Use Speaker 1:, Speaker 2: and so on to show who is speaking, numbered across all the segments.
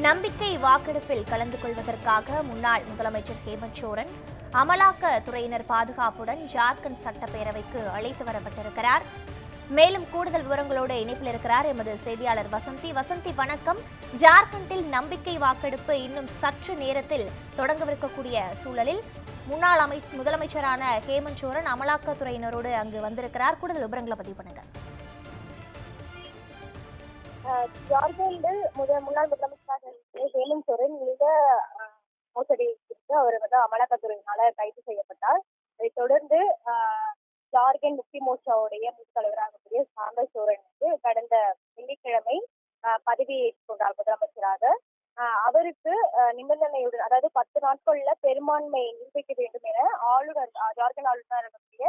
Speaker 1: நம்பிக்கை வாக்கெடுப்பில் கலந்து கொள்வதற்காக முன்னாள் முதலமைச்சர் ஹேமந்த் சோரன் அமலாக்க துறையினர் பாதுகாப்புடன் ஜார்க்கண்ட் சட்டப்பேரவைக்கு அழைத்து வரப்பட்டிருக்கிறார். மேலும் கூடுதல் விவரங்களோடு இணைப்பில் இருக்கிறார் எமது செய்தியாளர் வசந்தி. வசந்தி வணக்கம். ஜார்க்கண்டில் நம்பிக்கை வாக்கெடுப்பு இன்னும் சற்று நேரத்தில் தொடங்கவிருக்கக்கூடிய சூழலில் முன்னாள் அமை முதலமைச்சரான ஹேமந்த் சோரன் அமலாக்கத்துறையினரோடு அங்கு வந்திருக்கிறார். கூடுதல் விவரங்களை பதிவு பண்ணுங்க.
Speaker 2: ஜார்க்கண்ட் முதல் முன்னாள் முதலமைச்சராக இருந்த ஹேமந்த் சோரன் மிக அஹ், மோசடி குறித்து அவர் வந்து அமலாக்கத்துறையினால கைது செய்யப்பட்டார். அதைத் தொடர்ந்து ஜார்க்கண்ட் முக்தி மோர்ச்சாவுடைய மூத்த தலைவராகக்கூடிய சாந்த சோரன் வந்து கடந்த வெள்ளிக்கிழமை அஹ், ஏற்றுக்கொண்டார் முதலமைச்சராக. அவருக்கு நிபந்தனையுடன் அதாவது பத்து நாட்கள்ல பெரும்பான்மை நிரூபிக்க வேண்டும் என ஆளுநர் ஜார்க்கண்ட் ஆளுநர் கூடிய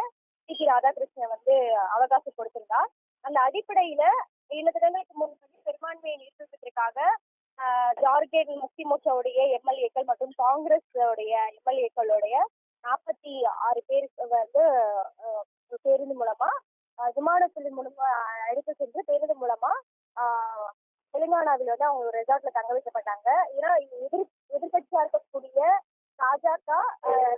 Speaker 2: டி. பி. ராதாகிருஷ்ணன் வந்து அவகாசம் கொடுத்திருந்தார். அந்த அடிப்படையில இரண்டு தினங்களுக்கு முன்பு பெரும்பான்மையை நிரூபிப்பதற்காக ஜார்க்கண்ட் முக்தி மோர்ச்சாவுடைய எம்எல்ஏக்கள் மற்றும் காங்கிரஸ் உடைய எம்எல்ஏக்களுடைய நாற்பத்தி ஆறு பேருக்கு வந்து பேருந்து மூலமா விமானத்தின் விமானத்தில் மூலமா எடுத்து சென்று பேருந்து மூலமா தெலுங்கானாவில் வந்து அவங்க ஒரு ரெசார்ட்ல தங்க வைக்கப்பட்டாங்க. ஏன்னா எதிர் எதிர்கட்சியா இருக்கக்கூடிய பாஜக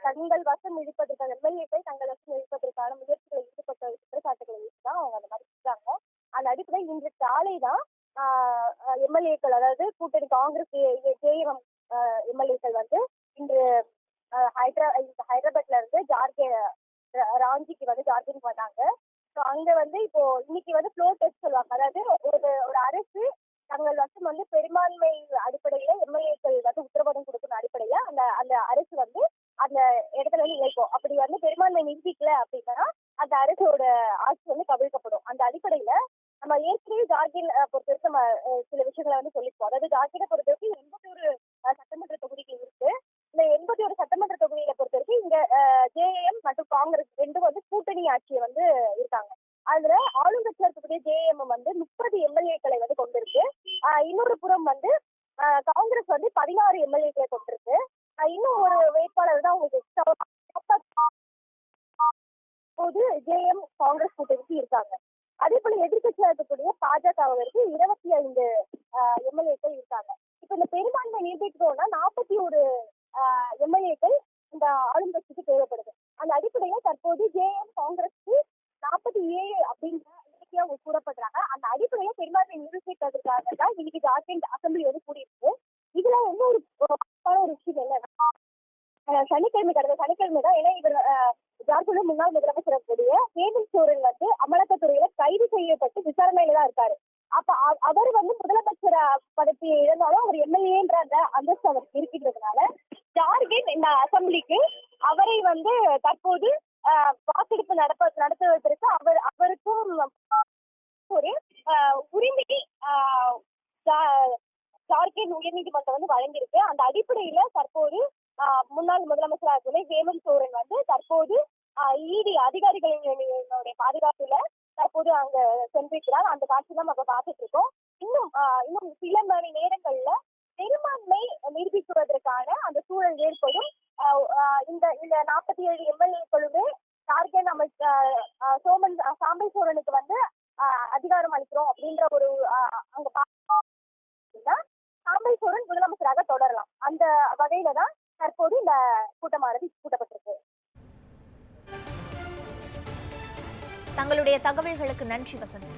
Speaker 2: தங்கள் வசம் இழுப்பதற்கான எம்எல்ஏக்கள் தங்கள் வசம் இழுப்பதற்கான முயற்சிகளை ஈடுபட்ட குற்றச்சாட்டுகளை வச்சுதான் அவங்க அந்த மாதிரி செஞ்சாங்க. அந்த அடிப்படையில் இன்று காலை தான் எம்எல்ஏக்கள் அதாவது கூட்டணி காங்கிரஸ் கேஎம் எம்எல்ஏக்கள் வந்து இன்று ஹைதரா இந்த ஹைதராபாத்ல இருந்து ஜார்கே ராஞ்சிக்கு வந்து ஜார்க்கண்ட் வந்தாங்க. ஸோ அங்க வந்து இப்போ இன்னைக்கு வந்து ஃப்ளோர் டெஸ்ட் சொல்லுவாங்க. அதாவது ஒரு ஒரு அரசு தங்கள் வசம் வந்து பெரும்பான்மை அடிப்படையில எம்எல்ஏக்கள் வந்து உத்தரவாதம் கொடுக்கணும் அடிப்படையில அந்த அந்த அரசு வந்து அந்த இடத்துல வந்து இழைக்கும் அப்படி வந்து பெரும்பான்மை நிரூபிக்கல அப்படின்னா அந்த அரசோட ஆட்சி வந்து கவிழ்க்கப்படும். அந்த அடிப்படையில நம்ம ஏற்கனவே ஜார்க்கண்ட் பொறுத்த பொறுத்தவரைக்கும் நம்ம சில விஷயங்களை வந்து சொல்லிப்போம் அதாவது ஜார்க்கண்டை பொறுத்தவரைக்கும் எண்பத்தி ஒரு சட்டமன்ற தொகுதிகள் இருக்கு. இந்த எண்பத்தி ஒரு சட்டமன்ற தொகுதியில பொறுத்தவரைக்கும் இங்க ஜேஎம் மற்றும் காங்கிரஸ் ரெண்டும் வந்து கூட்டணி ஆட்சியை வந்து இருக்காங்க. அதுல ஆளுங்கட்சியா இருக்கக்கூடிய ஜேஎம் வந்து முப்பது எம்எல்ஏக்களை வந்து கொண்டிருக்கு. இன்னொரு புறம் வந்து காங்கிரஸ் வந்து பதினாறு எம்எல்ஏக்களை கொண்டிருக்கு. இன்னும் ஒரு வேட்பாளர் தான் உங்களுக்கு எக்ஸ்ட்ரா போது ஜேஎம் காங்கிரஸ் கூட்டணிக்கு இருக்காங்க. அதே போல எதிர்கட்சியா இருக்கக்கூடிய பாஜகவிற்கு இருபத்தி ஐந்து எம்எல்ஏக்கள் இருக்காங்க. இப்ப இந்த பெரும்பான்மை நீட்டிக்கணும்னா நாற்பத்தி ஒரு எம்எல்ஏக்கள் இந்த ஆளுங்கட்சிக்கு தேவைப்படுது. அந்த அடிப்படையில் தற்போது ஜேஎம் காங்கிரஸ்க்கு நாற்பத்தி ஏழு அப்படின்ற எண்ணிக்கையா அவங்க கூடப்படுறாங்க அந்த அடிப்படையில பெரும்பான்மை நிரூபிக்கிறதுக்காக தான் இன்னைக்கு ஜார்க்கண்ட் அசம்பிளி வந்து கூடியிருக்கு. இதுல இன்னொரு முக்கியமான ஒரு விஷயம் என்னன்னா சனிக்கிழமை கடந்த சனிக்கிழமை தான் ஏன்னா இவர் ஜார்க்கண்ட் முன்னாள் முதலமைச்சர் கூடிய ஹேமந்த் சோரன் வந்து அமலாக்கத்துறையில கைது செய்யப்பட்டு விசாரணையில தான் இருக்காரு. அப்ப அவ- அவர் வந்து முதலமைச்சர் பதவி இழந்தாலும் அவர் எம்எல்ஏன்ற அந்த அந்தஸ்து அவருக்கு இருக்கின்றதுனால ஜார்க்கண்ட் இந்த அசம்பிளிக்கு அவரை வந்து தற்போது வாக்கெடுப்பு நடப்ப நடத்துவதற்கு அவர் அவருக்கும் ஒரு உரிமை ஜா- ஜார்க்கண்ட் உயர்நீதிமன்றம் வந்து வழங்கியிருக்கு. அந்த அடிப்படையில தற்போது முன்னாள் முதலமைச்சராக இருக்கக்கூடிய ஹேமந்த் சோரன் வந்து தற்போது இடி அதிகாரிகளினுடைய பாதுகாப்புல தற்போது அங்க சென்றிருக்கிறார். அந்த காட்சி தான் நம்ம பார்த்துட்டு இருக்கோம் இன்னும் இன்னும் சில மணி நேரங்கள்ல பெரும்பான்மை நிரூபிக்குவதற்கான அந்த சூழல் ஏற்படும். இந்த இந்த நாற்பத்தி ஏழு எம்எல்ஏக்களுமே டார்கெட் நம்ம சோமன் சாம்பல் சோழனுக்கு வந்து அதிகாரம் அளிக்கிறோம் அப்படின்ற ஒரு அங்க பார்த்தா சாம்பல் சோழன் முதலமைச்சராக தொடரலாம். அந்த வகையில தான் தற்போது இந்த கூட்டமானது கூட்டப்பட்டிருக்கு.
Speaker 1: தங்களுடைய தகவல்களுக்கு நன்றி வசந்த்.